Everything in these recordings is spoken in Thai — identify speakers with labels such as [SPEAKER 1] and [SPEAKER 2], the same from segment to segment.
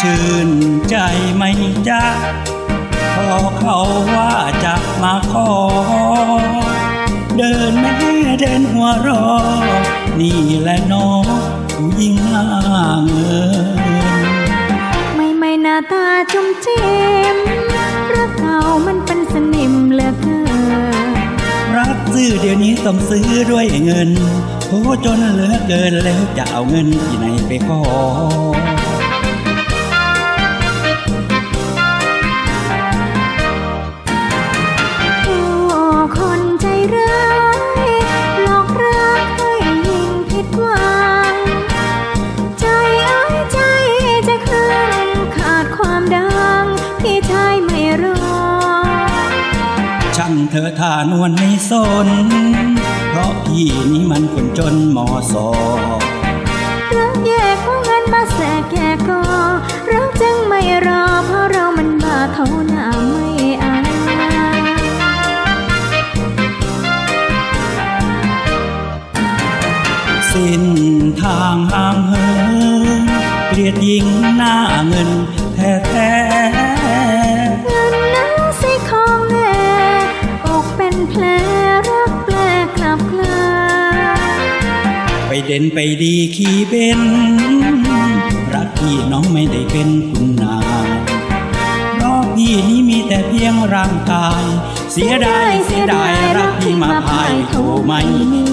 [SPEAKER 1] ชื่นใจไหมจ๊ะพอเขาว่าจะมาขอ เดินแม่เดินหัวรอ นี่แหละน้องผู้หญิงหน้าเงิน
[SPEAKER 2] ไม่ไม่หน้าตาจุ่มเจมรักเขามันเป็นสนิมเหลือเกิน
[SPEAKER 1] รักซื้อเดี๋ยวนี้ต้องซื้อด้วยเงินโหจนเหลือเกินแล้วจะเอาเงินที่ไหนไปขอ
[SPEAKER 2] เธ
[SPEAKER 1] อท่านวลไม่สน เพราะพี่นี่มันคนจนมอสอ
[SPEAKER 2] รักแยกเพราะเงินมาแสกแยกก็รักจึงไม่รอ เพราะเรามันบาเท่าหน้าไม่อาย
[SPEAKER 1] สิ้นทางห่างเหินเกลียดหญิงหน้าเงินแท้
[SPEAKER 2] เด่
[SPEAKER 1] นไปดีขี่เบนรักพี่น้องไม่ได้เป็นคุณนายเพราะพี่นี้มีแต่เพียงร่างกาย เสียดายเสียดายรักพี่มาพายโทไม่มี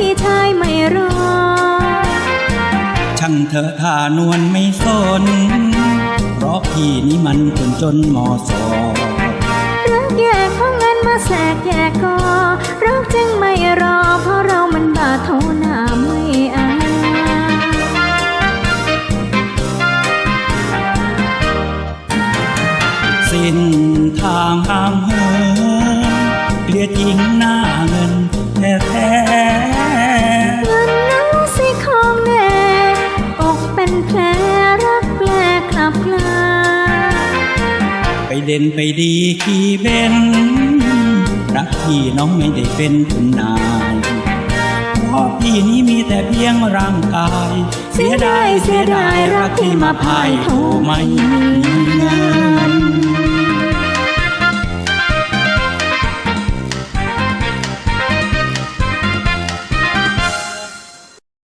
[SPEAKER 1] ง
[SPEAKER 2] ที่ชายไม่รอ
[SPEAKER 1] ช่างเธอท่านวลไม่สน เพราะพี่นี่มันคนจนมอสอ
[SPEAKER 2] รักแยกเพราะเงินมาแสกแยกก็รักจึงไม่รอ เพราะเรามันบาเท่าหน้าไม่อาย
[SPEAKER 1] สิ้นทางห่างเหินเกลียดหญิงหน้าเงิน ไปเด่นไปดีขี่เบนรักพี่น้องไม่ได้เป็นคุณนายเพราะพี่นี้มีแต่เพียงร่างกาย เสียดายเสียดายรักที่มาพายโถไม่มีงาน